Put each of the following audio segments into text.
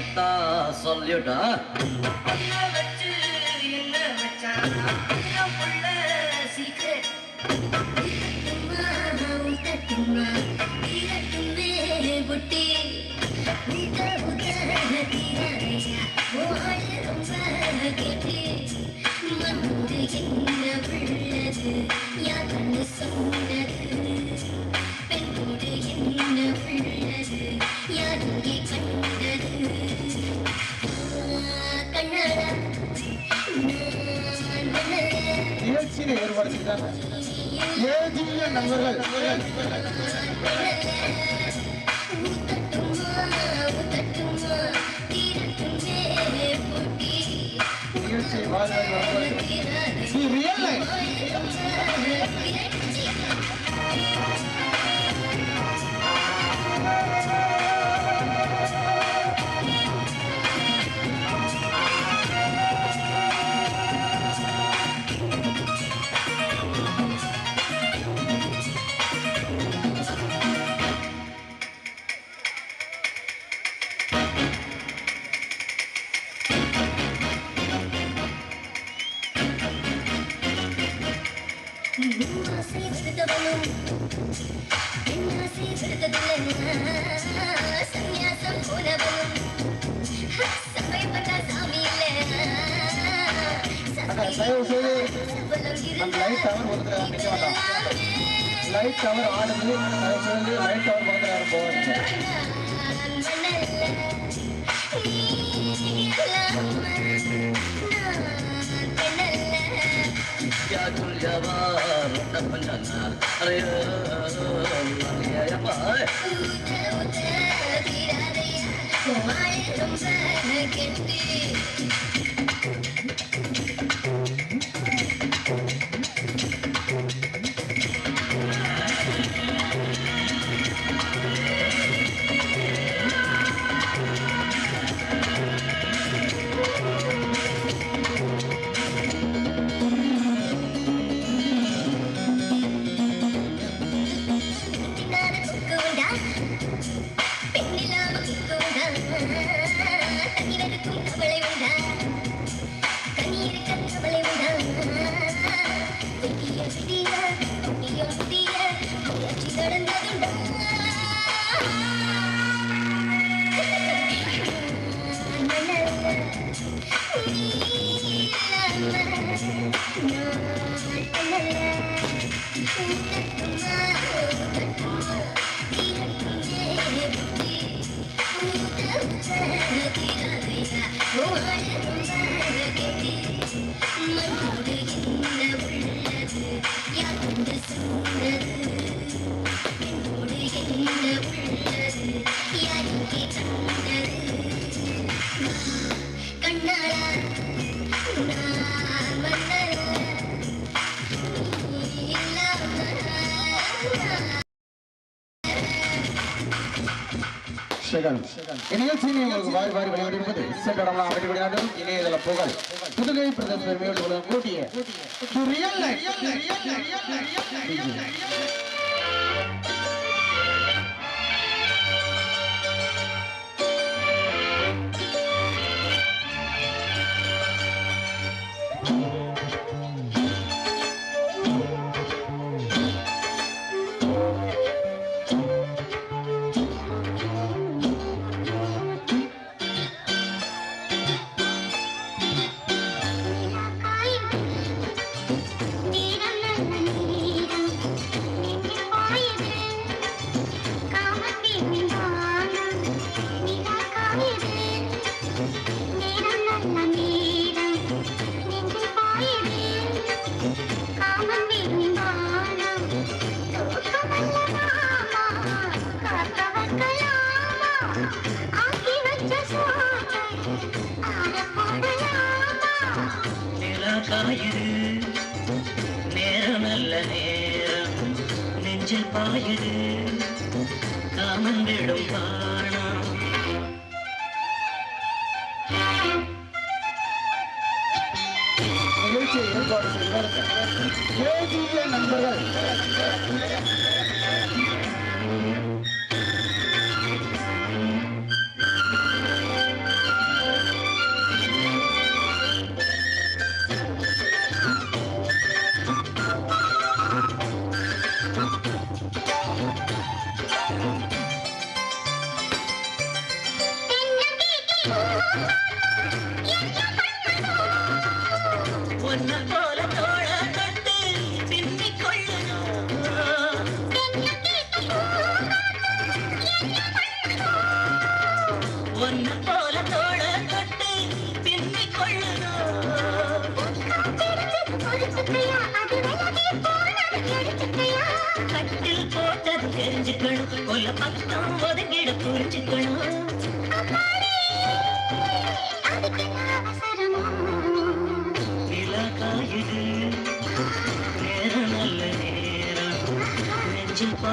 சாமிக்குத்தான் சொல்லிவிட்டா? பொண்ணை வச்சு என்ன வச்சான் அப்புறம் நிகழ்ச்சியை ஏற்பாடு செய்தாங்க ஏஜிய நண்பர்கள். தயவு செய்து அந்த லைட் டவர் ஒருத்தர் நிற்க வேண்டாம் லைட் டவர் ஆடுது தயவு செய்து லைட் டவர் பக்கத்தில் யாரும் போகாதீங்க. வீரர்கள் இந்நிகழ்ச்சியில் உங்களுக்கு வாய் வாரி வெளியிடுவது சென்றடம்லாம் அமைத்து விளையாடும் இணையதள புகழ். புதுகை பிரதேச மேலும் கூட்டிய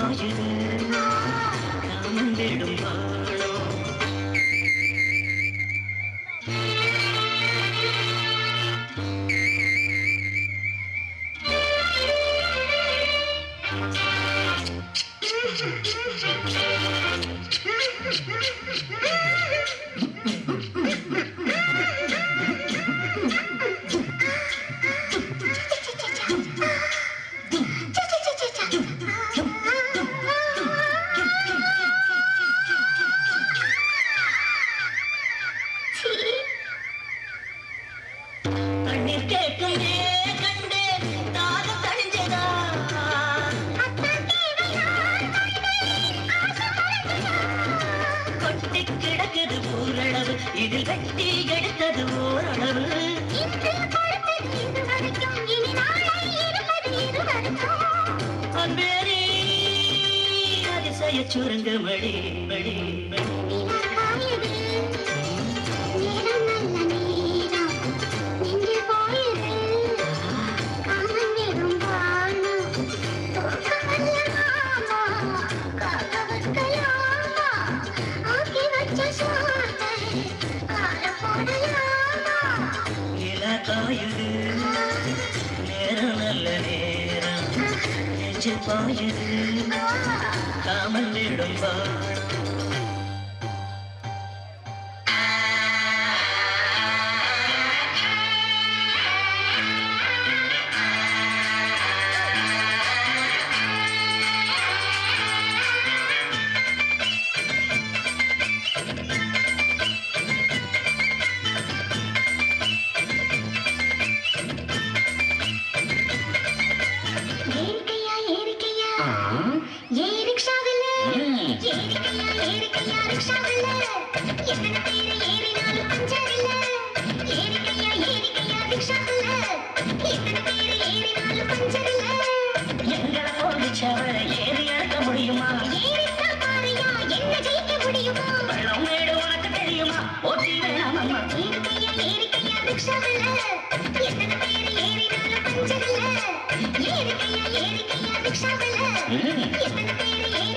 What you. சுரங்க மழி மழி காயுது நேரம் நல்ல நேரம் நெஞ்சு பாயுது. மண்ணிடம் தான் ஏறிக்கையா ஏறிக்கையா திக்ஷாவில் எத்தனை பேர் ஏறி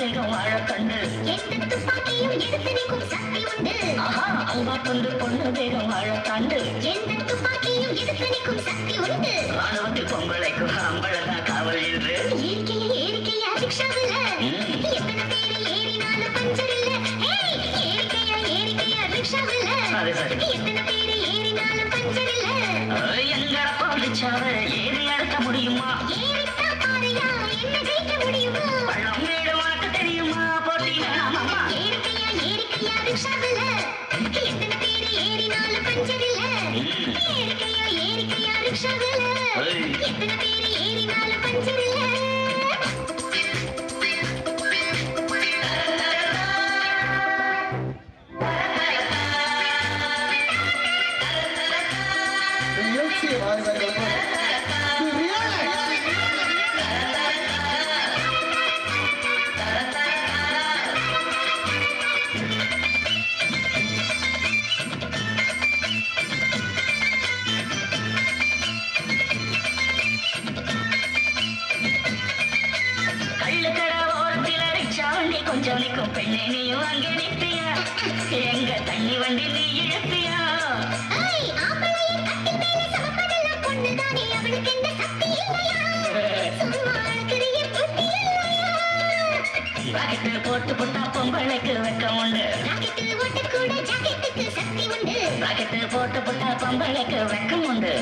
துண்டு பொண்ணு தேகம் எந்த துப்பாக்கியும் எடுத்து நிற்கும் சக்தி உண்டு ஆஹா அல்வா துண்டு பொண்ணு தேகம் வாழக்கண்டு எந்த துப்பாக்கியும் எடுத்து நிற்கும் சக்தி உண்டு ராணுவத்தில் பொம்பளைக்கு அம்பழதான் காவல் என்று ஏறிக்கையா ஏறிக்கையா ரிக்ஷாவுல எத்தனை பேர் ஏறினாலும் பஞ்சர் இல்ல ஏய், ஏறிக்கையா ஏறிக்கையா எத்தனை பேர் ஏறினாலும் பஞ்சர் இல்ல எங்கட போலிச்சாவ ஏறி அடக்க முடியுமா? ஏறிட்டா பாருயா என்ன ஜெயிக்க முடியுமா? ஏறிக்கையா ரிக்ஷாவுல எத்தனை பேர் ஏறினாலும் பஞ்சர் இல்ல ஏறிக்கையா ஏறிக்கையா ரிக்ஷாவுல எத்தனை பேர் ஏறினாலும் பஞ்சர் இல்ல போட்டு புட்டா பொம்பளைக்கு வெக்கம் உண்டு. ராக்கெட்டு போட்டு புட்டா பொம்பளைக்கு வெக்கம் உண்டு.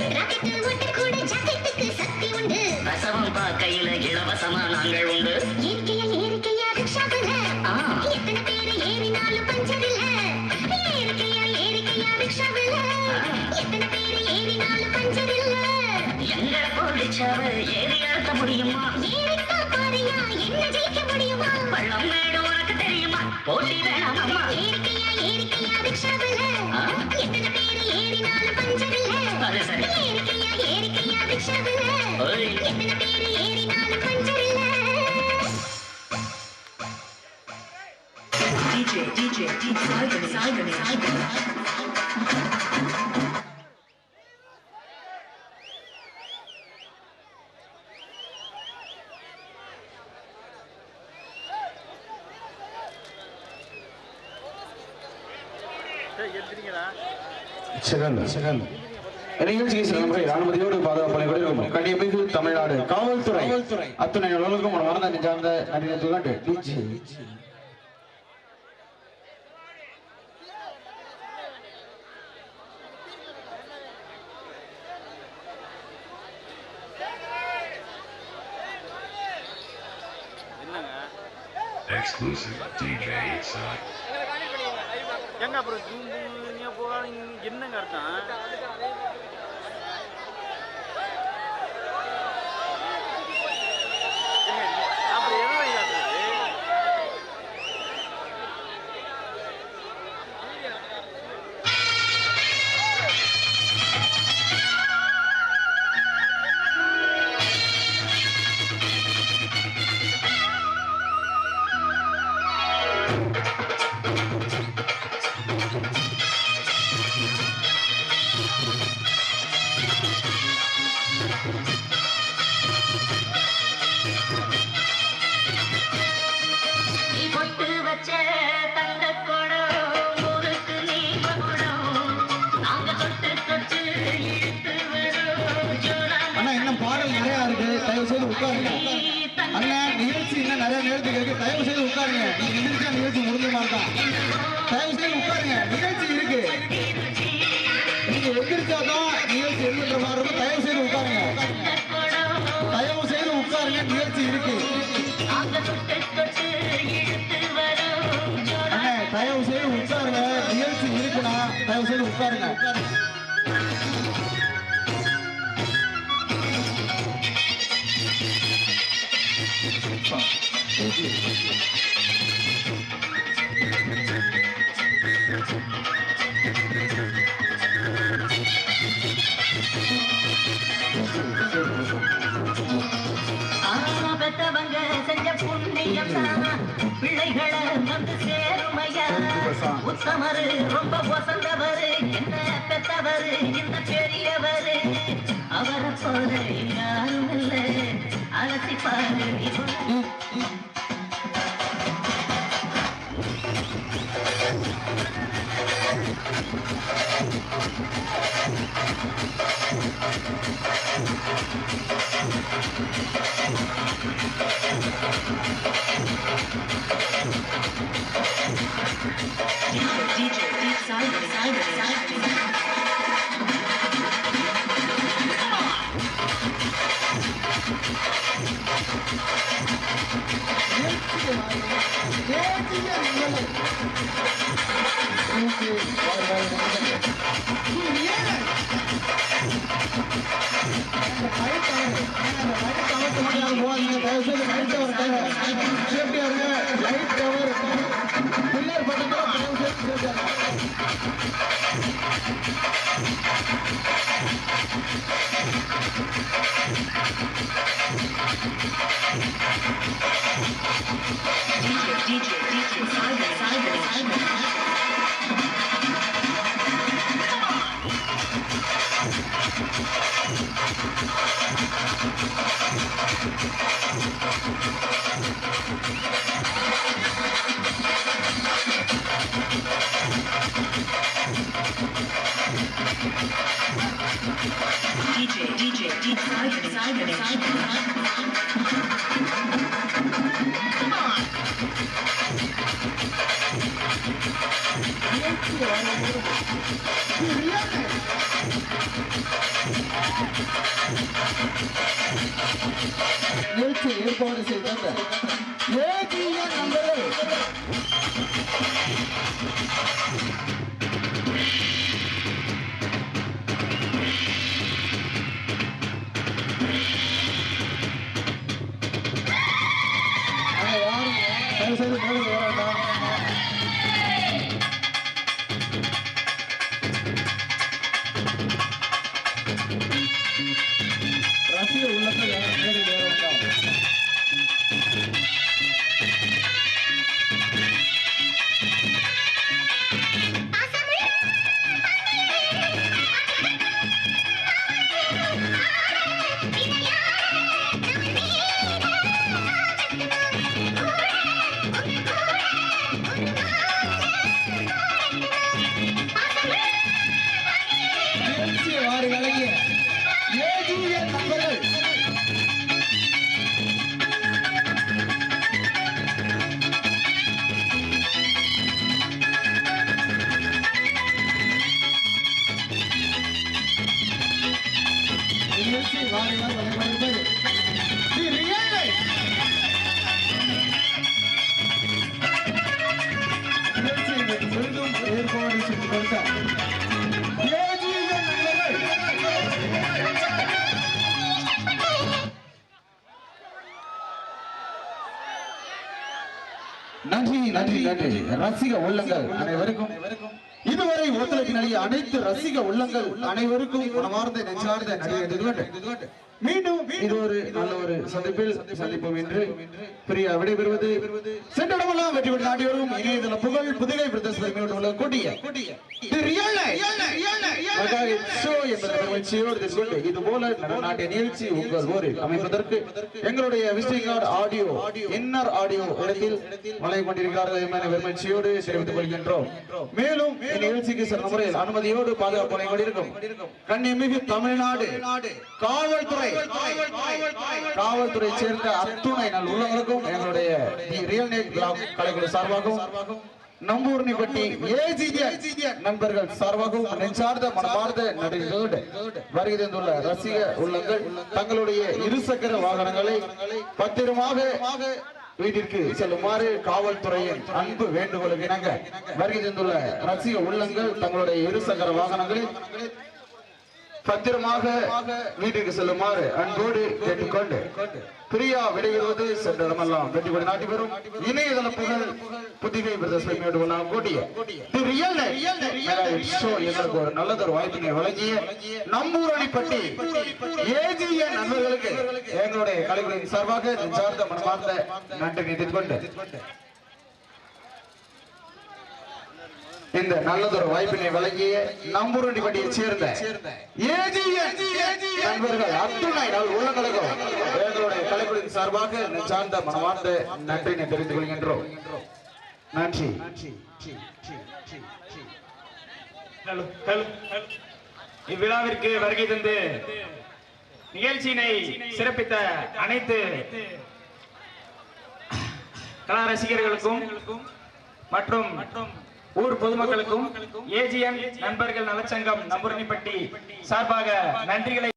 ரசவம் பார்க்கையில இலவசமா நாங்கள் உண்டு. ஏறி அழுத்த முடியுமா? ஏறிட்டா பாருயா, என்ன ஜெயிக்க முடியுமா? பள்ளம் போட்டி வேணாமா ஏறிக்கையா ஏறிக்கையா ரிக்ஷாவுல. எத்தனை பேர் ஏறினாலும் பஞ்சர் இல்ல சரி சரி ஏறிக்கையா ஏறிக்கையா ரிக்ஷாவுல. எத்தனை பேர் ஏறினாலும் பஞ்சர் இல்ல DJ, DJ, DJ, Simon, Simon, Simon. Second second. நிகழ்ச்சிக்கு முறை அனுமதியோடு பாதுகாப்பு கொண்டிருக்கும் கண்டிப்பாக தமிழ்நாடு காவல்துறை. அத்துணை உலகம் ஒரு மறந்த நிஜார்ந்த நடிகை டிஜி Exclusive DJ Side. எங்க அப்புறம் ஜூம் நீங்க என்னங்க அர்த்தம் செய்து முயற்சி இருக்கு தயவு செய்து உட்காருங்க முயற்சி இருக்குண்ணா தயவு செய்து உட்காருங்க Thank you. பிள்ளைகளை வந்து சேருமையா? உத்தமரு ரொம்ப வசந்தவரு என்ன பெத்தவரு இந்த பெரியவரு? அவரை போல யாரும் இல்லை. அலசிப்பாரு Thank you. 三、三、三。நிகழ்ச்சி ஏற்பாடு செய்த ஏஜிஎன் நண்பர்கள் அங்க ஏற்பாடு செய்த செய்து மேலும் சரி சரி ரசிக உள்ளங்கள் அனைவருக்கும் மனமார்ந்த நெஞ்சார்ந்த நடிகர் மீண்டும் இது ஒரு நல்ல ஒரு சந்திப்பில் சந்திப்போம் என்று பிரியா விடைபெறுவது. சென்றடமெல்லாம் வெற்றி பெற்று நாட்டி வரும் இணையதள புகழ் புதுகை பிரதேச உள்ள இது போல நிகழ்ச்சி உங்கள் ஊரில் அமைப்பதற்கு எங்களுடைய visiting card audio inner audio இடத்தில் கொண்டிருக்கிறார்கள் என்ற பெருமச்சியோடு தெரிவித்துக் கொள்கின்றோம். மேலும் சிறந்த முறையில் அனுமதியோடு பாதுகாப்பு கொண்டிருக்கும் கண்ணிமிகு தமிழ்நாடு. காவல்துறை காவல்துறை சேர்ந்த அத்துணை நல் உள்ளவர்களுக்கும் எங்களுடைய ரியல் நெட் பிளாக் கலைக்குழு சார்பாகவும் நம்பூர்னி பட்டி நண்பர்கள் சார்பாகவும் நெஞ்சார்ந்த மனமார்ந்த நடிகர்களோடு வருகை தந்துள்ள ரசிக உள்ளங்கள் தங்களுடைய இருசக்கர வாகனங்களை பத்திரமாக வீட்டிற்கு செல்லுமாறு காவல்துறையின் அன்பு வேண்டுகோளுக்கு இணங்க வருகை தந்துள்ள ரசிக உள்ளங்கள் தங்களுடைய இருசக்கர வாகனங்களில் பத்திரமாக வீட்டுக்கு செல்லுமாறு அன்போடு கேட்டுக்கொண்டு பிரியா விடைபெறுவது சென்றமெல்லாம் வெற்றி கொடி நாட்டி வரும் இணையதள புகழ் புதிகை பிரதேசமையோடு எல்லாம் கூடிய தி ரியல் ஷோ எங்களுக்கு ஒரு நல்லதொரு வாய்ப்பினை வழங்கிய நம்மூர் அடிப்பட்டி ஏஜிஎன் நண்பர்களுக்கு எங்களுடைய கலைகளின் சார்பாக சார்ந்த மனமார்ந்த நன்றி நினைத்துக் கொண்டு இந்த நல்லதொரு வாய்ப்பினை வழங்கிய நம்பூரண்டிப்பட்டியை சேர்ந்த நண்பர்கள் அத்துணை நாள் உள்ளங்களுக்கும் எங்களுடைய தலைப்பின் சார்பாக சார்ந்த மனமார்ந்த நன்றினை தெரிந்து கொள்கின்றோம். நன்றி. இவ்விழாவிற்கு வருகை தந்து நிகழ்ச்சியினை சிறப்பித்த அனைத்து கலா ரசிகர்களுக்கும் மற்றும் மற்றும் ஊர் பொதுமக்களுக்கும் ஏஜிஎன் நண்பர்கள் நலச்சங்கம் நம்பூரணிப்பட்டி சார்பாக நன்றிகளை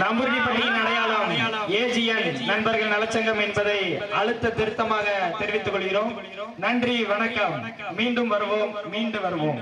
நம்பூர்கிப்பட்டியின் அடையாளம் ஏஜிஎன் நண்பர்கள் நலச்சங்கம் என்பதை அழுத்த திருத்தமாக தெரிவித்துக் கொள்கிறோம். நன்றி வணக்கம். மீண்டும் வருவோம் மீண்டும் வருவோம்.